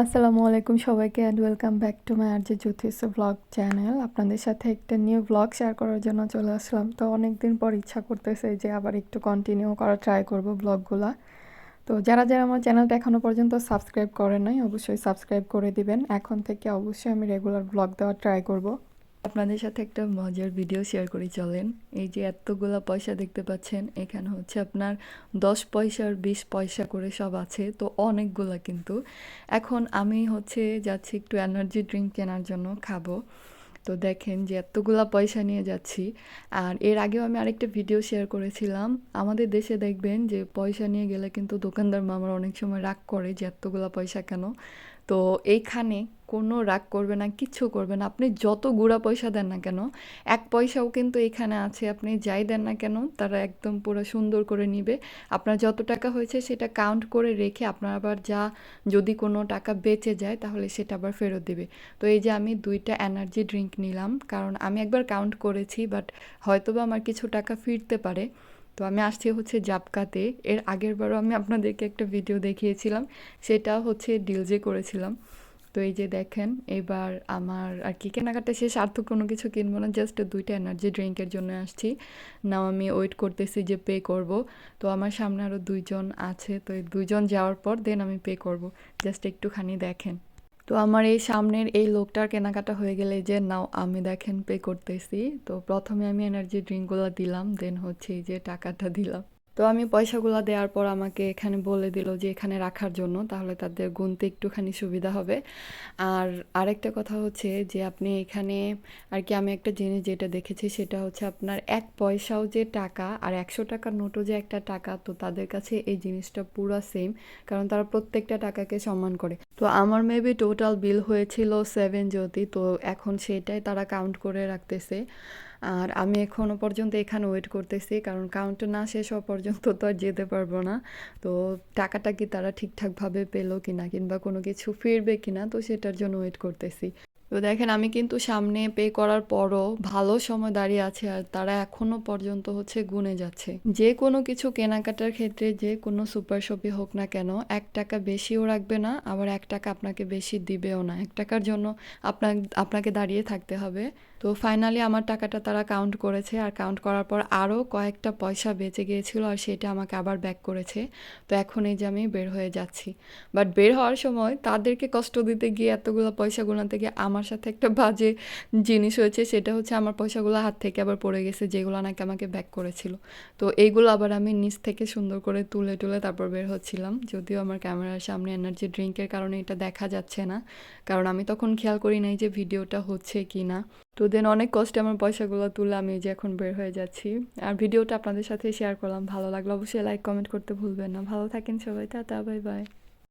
আসসালামু আলাইকুম সবাইকে and welcome back to my আর যে জ্যোতিষ ব্লগ চ্যানেল আপনাদের সাথে একটা নিউ ব্লগ শেয়ার করার জন্য চলে আসলাম। তো অনেক দিন পর ইচ্ছা করতেছে যে আবার একটু কন্টিনিউ করা ট্রাই করব ব্লগগুলা তো যারা যারা আমার চ্যানেলটা এখনও পর্যন্ত সাবস্ক্রাইব করে নাই, অবশ্যই সাবস্ক্রাইব করে দিবেন। এখন থেকে অবশ্যই আমি রেগুলার ব্লগ দেওয়ার ট্রাই করব। আপনাদের সাথে একটা মজার ভিডিও শেয়ার করি, চলেন। এই যে এতগুলা পয়সা দেখতে পাচ্ছেন, এখানে হচ্ছে আপনার দশ পয়সার বিশ পয়সা করে সব আছে, তো অনেকগুলা কিন্তু। এখন আমি হচ্ছে যাচ্ছি একটু এনার্জি ড্রিঙ্ক কেনার জন্য খাব। তো দেখেন যে এতগুলা পয়সা নিয়ে যাচ্ছি। আর এর আগেও আমি আরেকটা ভিডিও শেয়ার করেছিলাম। আমাদের দেশে দেখবেন যে পয়সা নিয়ে গেলে কিন্তু দোকানদার মামার অনেক সময় রাগ করে যে এতগুলা পয়সা কেন? তো এইখানে কোনো রাগ করবে না, কিচ্ছু করবে না। আপনি যত গুঁড়া পয়সা দেন না কেন, এক পয়সাও কিন্তু এখানে আছে। আপনি যাই দেন না কেন, তারা একদম পুরো সুন্দর করে নিবে। আপনার যত টাকা হয়েছে সেটা কাউন্ট করে রেখে আপনার আবার যা, যদি কোনো টাকা বেঁচে যায় তাহলে সেটা আবার ফেরত দেবে। তো এই যে আমি দুইটা এনার্জি ড্রিঙ্ক নিলাম, কারণ আমি একবার কাউন্ট করেছি বাট হয়তোবা আমার কিছু টাকা ফিরতে পারে। তো আমি আসছি হচ্ছে জাপকাতে এর আগের বারও আমি আপনাদেরকে একটা ভিডিও দেখিয়েছিলাম, সেটা হচ্ছে ডিলজে করেছিলাম। তো এই যে দেখেন, এবার আমার আর কি, কেনাকাটা শেষ, আর তো কোনো কিছু কিনবো না জাস্ট দুইটা এনার্জি ড্রিঙ্কের জন্য আসছি। নাও আমি ওয়েট করতেছি যে পে করব। তো আমার সামনে আরও দুইজন আছে, তো এই দুইজন যাওয়ার পর দেন আমি পে করব। জাস্ট একটুখানি দেখেন। তো আমার এই সামনের এই লোকটার কেনাকাটা হয়ে গেলে যে, নাও, আমি দেখেন পে করতেছি। তো প্রথমে আমি এনার্জি ড্রিঙ্কগুলো দিলাম দেন হচ্ছে এই যে টাকাটা দিলাম। তো আমি পয়সাগুলো দেওয়ার পর আমাকে এখানে বলে দিল যে এখানে রাখার জন্য, তাহলে তাদের গুনতে একটুখানি সুবিধা হবে। আর আরেকটা কথা হচ্ছে যে আপনি এখানে, আর কি আমি একটা জিনিস যেটা দেখেছি সেটা হচ্ছে আপনার এক পয়সাও যে টাকা আর একশো টাকার নোটও যে একটা টাকা, তো তাদের কাছে এই জিনিসটা পুরো সেম কারণ তারা প্রত্যেকটা টাকাকে সম্মান করে। তো আমার মেবি টোটাল বিল হয়েছিল সেভেন জ্যোতি, তো এখন সেটাই তারা কাউন্ট করে রাখতেছে। আর আমি এখনও পর্যন্ত এখানে ওয়েট করতেছি, কারণ কাউন্ট না শেষ হওয়া পর্যন্ত তো আর যেতে পারব না। তো টাকাটা কি তারা ঠিকঠাকভাবে পেল কিনা কিংবা কোনো কিছু ফিরবে কিনা, তো সেটার জন্য ওয়েট করতেছি। তো দেখেন আমি কিন্তু সামনে পে করার পরও ভালো সময় দাঁড়িয়ে আছে আর তারা এখনও পর্যন্ত হচ্ছে গুনে যাচ্ছে। যে কোনো কিছু কেনাকাটার ক্ষেত্রে যে কোনো সুপার শপে হোক না কেন, এক টাকা বেশিও রাখবে না, আবার এক টাকা আপনাকে বেশি দিবেও না। এক টাকার জন্য আপনার আপনাকে দাঁড়িয়ে থাকতে হবে। তো ফাইনালি আমার টাকাটা তারা কাউন্ট করেছে আর কাউন্ট করার পর আরও কয়েকটা পয়সা বেঁচে গিয়েছিল আর সেটা আমাকে আবার ব্যাক করেছে। তো এখন এই যে আমি বের হয়ে যাচ্ছি। বাট বের হওয়ার সময় তাদেরকে কষ্ট দিতে গিয়ে এতগুলো পয়সা গোনাতে গিয়ে আমার সাথে একটা বাজে জিনিস হয়েছে, সেটা হচ্ছে আমার পয়সাগুলো হাত থেকে আবার পড়ে গেছে, যেগুলো নাকি আমাকে ব্যাক করেছিল। তো এইগুলো আবার আমি নিচ থেকে সুন্দর করে তুলে তুলে তারপর বের হচ্ছিলাম। যদিও আমার ক্যামেরার সামনে এনার্জি ড্রিঙ্কের কারণে এটা দেখা যাচ্ছে না, কারণ আমি তখন খেয়াল করি নাই যে ভিডিওটা হচ্ছে কি না তো দেন অনেক কষ্টে আমার পয়সাগুলো তুলে আমি যে এখন বের হয়ে যাচ্ছি। আর ভিডিওটা আপনাদের সাথে শেয়ার করলাম, ভালো লাগল অবশ্যই লাইক কমেন্ট করতে ভুলবেন না। ভালো থাকেন সবাই, টাটা বাই বাই